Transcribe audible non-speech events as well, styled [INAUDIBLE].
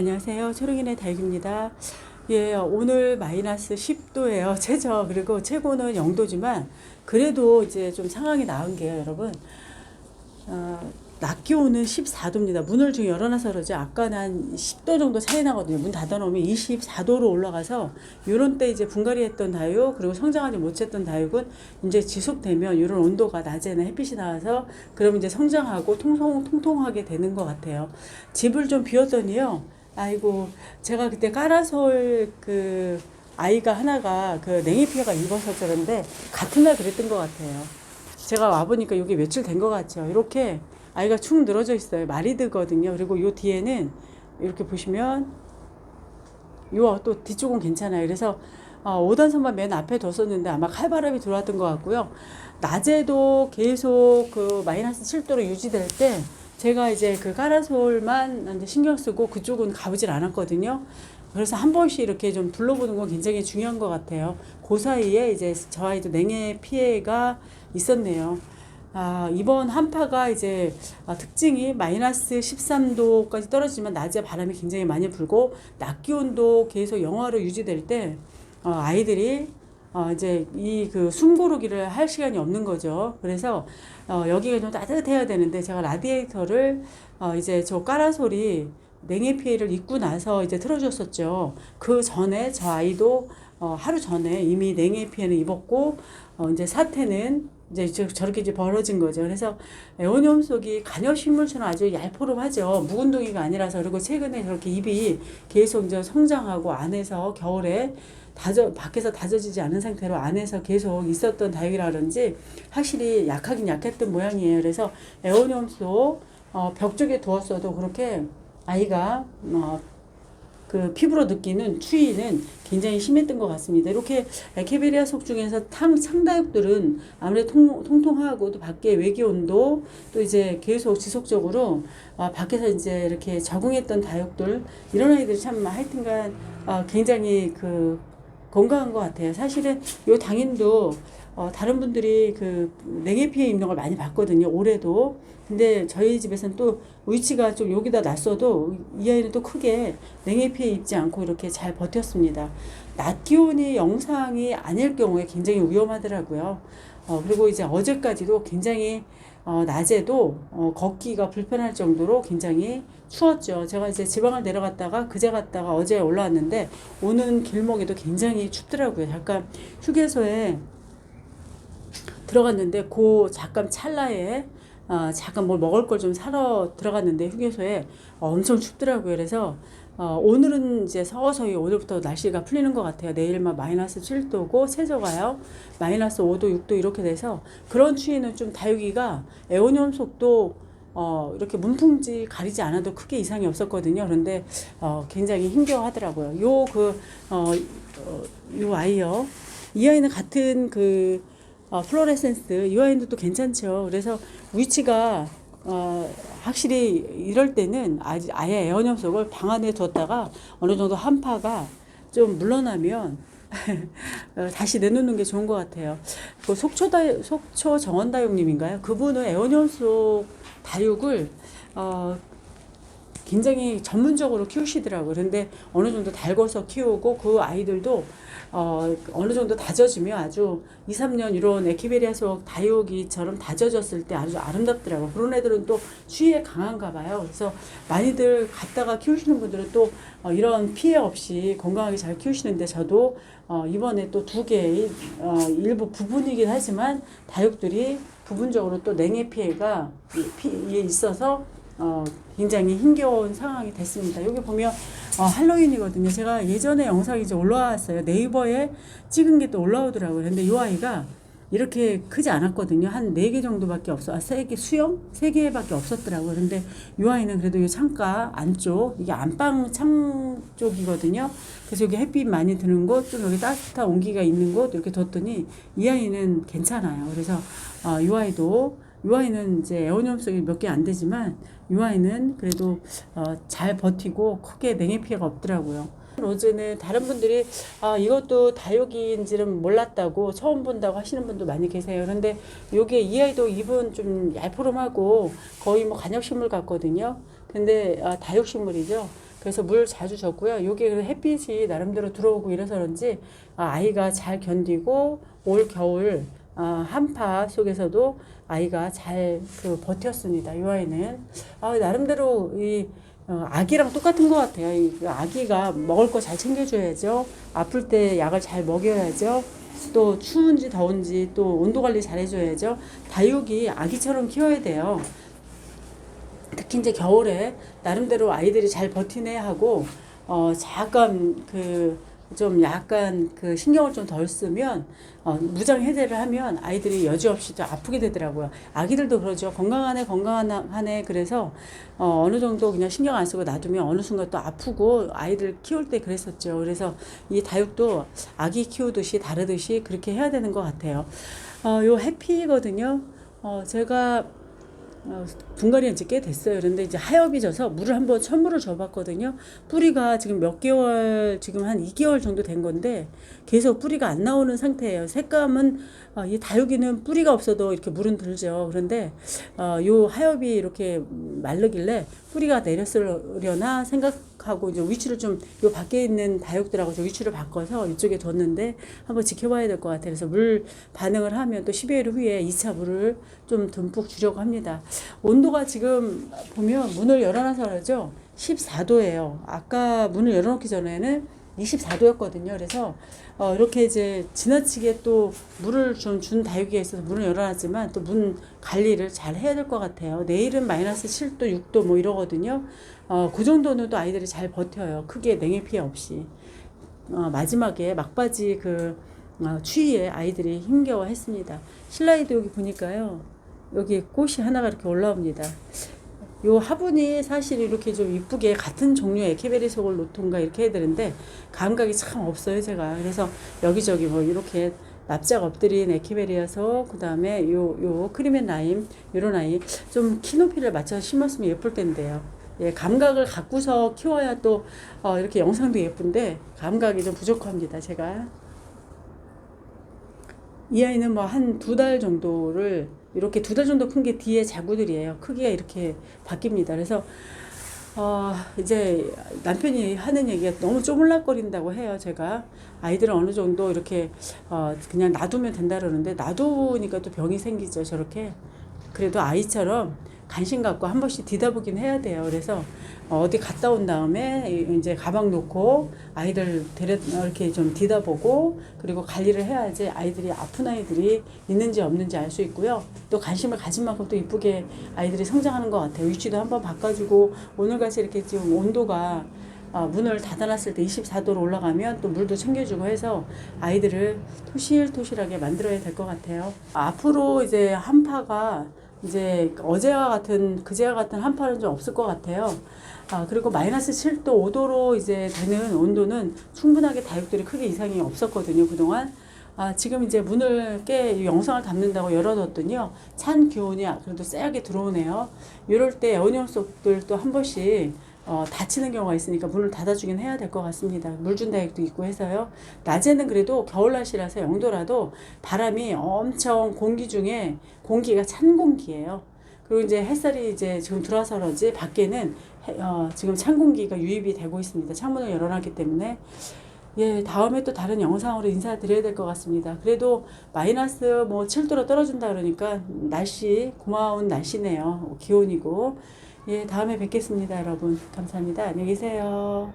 안녕하세요. 초롱이네 다육입니다. 예, 오늘 마이너스 10도예요. [LAUGHS] 최저. 그리고 최고는 0도지만 그래도 이제 좀 상황이 나은 게요, 여러분. 어, 낮 기온은 14도입니다. 문을 좀 열어놔서 그러죠. 아까는 한 10도 정도 차이 나거든요. 문 닫아놓으면 24도로 올라가서 요런 때 이제 분갈이 했던 다육 그리고 성장하지 못했던 다육은 이제 지속되면 이런 온도가 낮에는 햇빛이 나와서 그러면 이제 성장하고 통통, 통통하게 되는 것 같아요. 집을 좀 비웠더니요. 아이고, 제가 그때 까라솔 그 아이가 하나가 그 냉이 피해가 입어서 그런데 같은 날 그랬던 것 같아요. 제가 와보니까 이게 며칠 된 것 같죠. 이렇게 아이가 축 늘어져 있어요. 마리드거든요. 그리고 요 뒤에는 이렇게 보시면 요 또 뒤쪽은 괜찮아요. 그래서 어, 5단선만 맨 앞에 뒀었는데 아마 칼바람이 들어왔던 것 같고요. 낮에도 계속 그 마이너스 7도로 유지될 때 제가 이제 그 까라솔만 이제 신경 쓰고 그쪽은 가보질 않았거든요. 그래서 한 번씩 이렇게 좀 둘러보는 건 굉장히 중요한 것 같아요. 그 사이에 이제 저 아이도 냉해 피해가 있었네요. 아, 이번 한파가 이제 아, 특징이 마이너스 13도까지 떨어지만 낮에 바람이 굉장히 많이 불고 낮 기온도 계속 영하로 유지될 때 어, 아이들이 어, 이제 이 그 숨고르기를 할 시간이 없는 거죠. 그래서 어, 여기가 좀 따뜻해야 되는데 제가 라디에이터를 어, 이제 저 까라솔이 냉해 피해를 입고 나서 이제 틀어줬었죠. 그 전에 저 아이도 어, 하루 전에 이미 냉해 피해는 입었고 어, 이제 사태는 이제 저- 저렇게 이제 벌어진 거죠. 그래서 에오니움 속이 간엽식물처럼 아주 얄포름하죠. 묵은둥이가 아니라서 그리고 최근에 저렇게 잎이 계속 이제 성장하고 안에서 겨울에 다져 밖에서 다져지지 않은 상태로 안에서 계속 있었던 다육이라 그런지 확실히 약하긴 약했던 모양이에요. 그래서 에오니움 속 어, 벽 쪽에 두었어도 그렇게 아이가 어, 그 피부로 느끼는 추위는 굉장히 심했던 것 같습니다. 이렇게 에케베리아 속 중에서 탕 상다육들은 아무래도 통, 통통하고 또 밖에 외기 온도 또 이제 계속 지속적으로 아, 밖에서 이제 이렇게 적응했던 다육들 이런 아이들이 참 하여튼간 아, 굉장히 그 건강한 것 같아요. 사실은 요 당인도 어, 다른 분들이 그 냉해 피해 입는 걸 많이 봤거든요. 올해도. 근데 저희 집에서는 또 위치가 좀 여기다 놨어도 이 아이는 또 크게 냉해 피해 입지 않고 이렇게 잘 버텼습니다. 낮 기온이 영상이 아닐 경우에 굉장히 위험하더라고요. 어, 그리고 이제 어제까지도 굉장히 어, 낮에도 어, 걷기가 불편할 정도로 굉장히 추웠죠. 제가 이제 지방을 내려갔다가 그제 갔다가 어제 올라왔는데 오는 길목에도 굉장히 춥더라고요. 잠깐 휴게소에 들어갔는데 그 잠깐 찰나에 어, 잠깐 뭘 먹을 걸 좀 사러 들어갔는데 휴게소에 엄청 춥더라고요. 그래서 어, 오늘은 이제 서서히 오늘부터 날씨가 풀리는 것 같아요. 내일만 마이너스 7도고 세저가요. 마이너스 5도, 6도 이렇게 돼서 그런 추위는 좀 다육이가 에오니움 속도 어, 이렇게 문풍지 가리지 않아도 크게 이상이 없었거든요. 그런데 어, 굉장히 힘겨워 하더라고요. 요 그, 어, 어, 요 아이요. 이 아이는 같은 그 어, 플로레센스 이 아이도 또 괜찮죠. 그래서 위치가 어, 확실히 이럴 때는 아예 에어념 속을 방 안에 뒀다가 어느 정도 한파가 좀 물러나면 어, [LAUGHS] 다시 내놓는 게 좋은 것 같아요. 그 속초 다 속초 정원 다육님인가요? 그분은 에어념 속 다육을 어, 굉장히 전문적으로 키우시더라고요. 그런데 어느 정도 달궈서 키우고 그 아이들도 어, 어느 정도 다져지면 아주 2, 3년 이런 에키베리아 속 다육이처럼 다져졌을 때 아주 아름답더라고요. 그런 애들은 또 추위에 강한가 봐요. 그래서 많이들 갖다가 키우시는 분들은 또 어, 이런 피해 없이 건강하게 잘 키우시는데 저도 어, 이번에 또 두 개의 어, 일부 부분이긴 하지만 다육들이 부분적으로 또 냉해 피해가 이 피에 있어서 어, 굉장히 힘겨운 상황이 됐습니다. 여기 보면 어, 할로윈이거든요. 제가 예전에 영상이 이제 올라왔어요. 네이버에 찍은 게 또 올라오더라고요. 근데 이 아이가 이렇게 크지 않았거든요. 한 네 개 정도밖에 없어. 아, 세 개, 수영? 세 개밖에 없었더라고요. 근데 이 아이는 그래도 이 창가 안쪽, 이게 안방 창 쪽이거든요. 그래서 여기 햇빛 많이 드는 곳, 좀 여기 따뜻한 온기가 있는 곳, 이렇게 뒀더니 이 아이는 괜찮아요. 그래서, 어, 이 아이도 이 아이는 이제 에어니엄성이 몇 개 안 되지만 이 아이는 그래도 어, 잘 버티고 크게 냉해 피해가 없더라고요. 로즈는 다른 분들이 아 이것도 다육이인지는 몰랐다고 처음 본다고 하시는 분도 많이 계세요. 그런데 요게 이 아이도 잎은 좀 얄푸름하고 거의 뭐 간엽식물 같거든요. 근데 아, 다육식물이죠. 그래서 물 자주 줬고요. 그 햇빛이 나름대로 들어오고 이래서 그런지 아, 아이가 잘 견디고 올 겨울 아, 한파 속에서도 아이가 잘 그 버텼습니다. 이 아이는 아, 나름대로 이 어, 아기랑 똑같은 것 같아요. 이 아기가 먹을 거 잘 챙겨줘야죠. 아플 때 약을 잘 먹여야죠. 또 추운지 더운지 또 온도 관리 잘 해줘야죠. 다육이 아기처럼 키워야 돼요. 특히 이제 겨울에 나름대로 아이들이 잘 버티내야 하고 어 잠깐 그 좀 약간 그 신경을 좀 덜 쓰면 어 무장 해제를 하면 아이들이 여지없이 좀 아프게 되더라고요. 아기들도 그러죠. 건강하네 건강하네 그래서 어 어느 정도 그냥 신경 안 쓰고 놔두면 어느 순간 또 아프고 아이들 키울 때 그랬었죠. 그래서 이 다육도 아기 키우듯이 다르듯이 그렇게 해야 되는 것 같아요. 어 요 해피거든요. 어 제가 어, 분갈이 이제 꽤 됐어요. 그런데 이제 하엽이 져서 물을 한번 천물을 줘봤거든요. 뿌리가 지금 몇 개월, 지금 한 2개월 정도 된 건데 계속 뿌리가 안 나오는 상태예요. 색감은 어, 이 다육이는 뿌리가 없어도 이렇게 물은 들죠. 그런데 어, 요 하엽이 이렇게 마르길래 뿌리가 내렸으려나 생각 하고 이제 위치를 좀 요 밖에 있는 다육들하고 저 위치를 바꿔서 이쪽에 뒀는데 한번 지켜봐야 될 것 같아요. 그래서 물 반응을 하면 또 12일 후에 2차 물을 좀 듬뿍 주려고 합니다. 온도가 지금 보면 문을 열어놔서 그러죠. 14도예요. 아까 문을 열어놓기 전에는 24도였거든요. 그래서 어, 이렇게 이제 지나치게 또 물을 좀 준 다육이가 있어서 문을 열어놨지만 또 문 관리를 잘 해야 될 것 같아요. 내일은 마이너스 7도, 6도 뭐 이러거든요. 어, 그 정도는 또 아이들이 잘 버텨요. 크게 냉해 피해 없이. 어, 마지막에 막바지 그 어, 추위에 아이들이 힘겨워했습니다. 신라이도 여기 보니까요. 여기 꽃이 하나가 이렇게 올라옵니다. 요 화분이 사실 이렇게 좀 이쁘게 같은 종류의 에케베리 속을 놓던가 이렇게 해야 되는데 감각이 참 없어요 제가 그래서 여기저기 뭐 이렇게 납작 엎드린 에케베리여서 그 다음에 요 요 크림앤 라임 요런 아이 좀 키높이를 맞춰서 심었으면 예쁠 텐데요. 예, 감각을 갖고서 키워야 또 어, 이렇게 영상도 예쁜데 감각이 좀 부족합니다 제가. 이 아이는 뭐 한 두 달 정도를 이렇게 두 달 정도 큰 게 뒤에 자구들이에요. 크기가 이렇게 바뀝니다. 그래서 어 이제 남편이 하는 얘기가 너무 쪼물락거린다고 해요. 제가 아이들은 어느 정도 이렇게 어 그냥 놔두면 된다 그러는데 놔두니까 또 병이 생기죠. 저렇게 그래도 아이처럼 관심 갖고 한 번씩 뒤다보긴 해야 돼요. 그래서 어디 갔다 온 다음에 이제 가방 놓고 아이들 데려 이렇게 좀 뒤다보고 그리고 관리를 해야지 아이들이 아픈 아이들이 있는지 없는지 알 수 있고요. 또 관심을 가진 만큼 또 이쁘게 아이들이 성장하는 것 같아요. 위치도 한번 바꿔주고 오늘 같이 이렇게 지금 온도가 어, 문을 닫아놨을 때 24도로 올라가면 또 물도 챙겨주고 해서 아이들을 토실토실하게 만들어야 될 것 같아요. 앞으로 이제 한파가 이제 어제와 같은 그제와 같은 한파는 좀 없을 것 같아요. 아, 그리고 마이너스 7도, 5도로 이제 되는 온도는 충분하게 다육들이 크게 이상이 없었거든요, 그동안. 아, 지금 이제 문을 깨 영상을 담는다고 열어뒀더니요. 찬 기온이 그래도 세게 들어오네요. 이럴 때 에어니언 속들도 한 번씩 어, 다치는 경우가 있으니까 문을 닫아주긴 해야 될 것 같습니다. 물준 다육도 있고 해서요. 낮에는 그래도 겨울 날씨라서 영도라도 바람이 엄청 공기 중에 공기가 찬 공기예요. 그리고 이제 햇살이 이제 지금 들어와서 그런지 밖에는 해, 어, 지금 찬 공기가 유입이 되고 있습니다. 창문을 열어놨기 때문에 예, 다음에 또 다른 영상으로 인사드려야 될 것 같습니다. 그래도 마이너스 뭐 7도로 떨어진다 그러니까 날씨 고마운 날씨네요. 기온이고 예, 다음에 뵙겠습니다, 여러분. 감사합니다. 안녕히 계세요.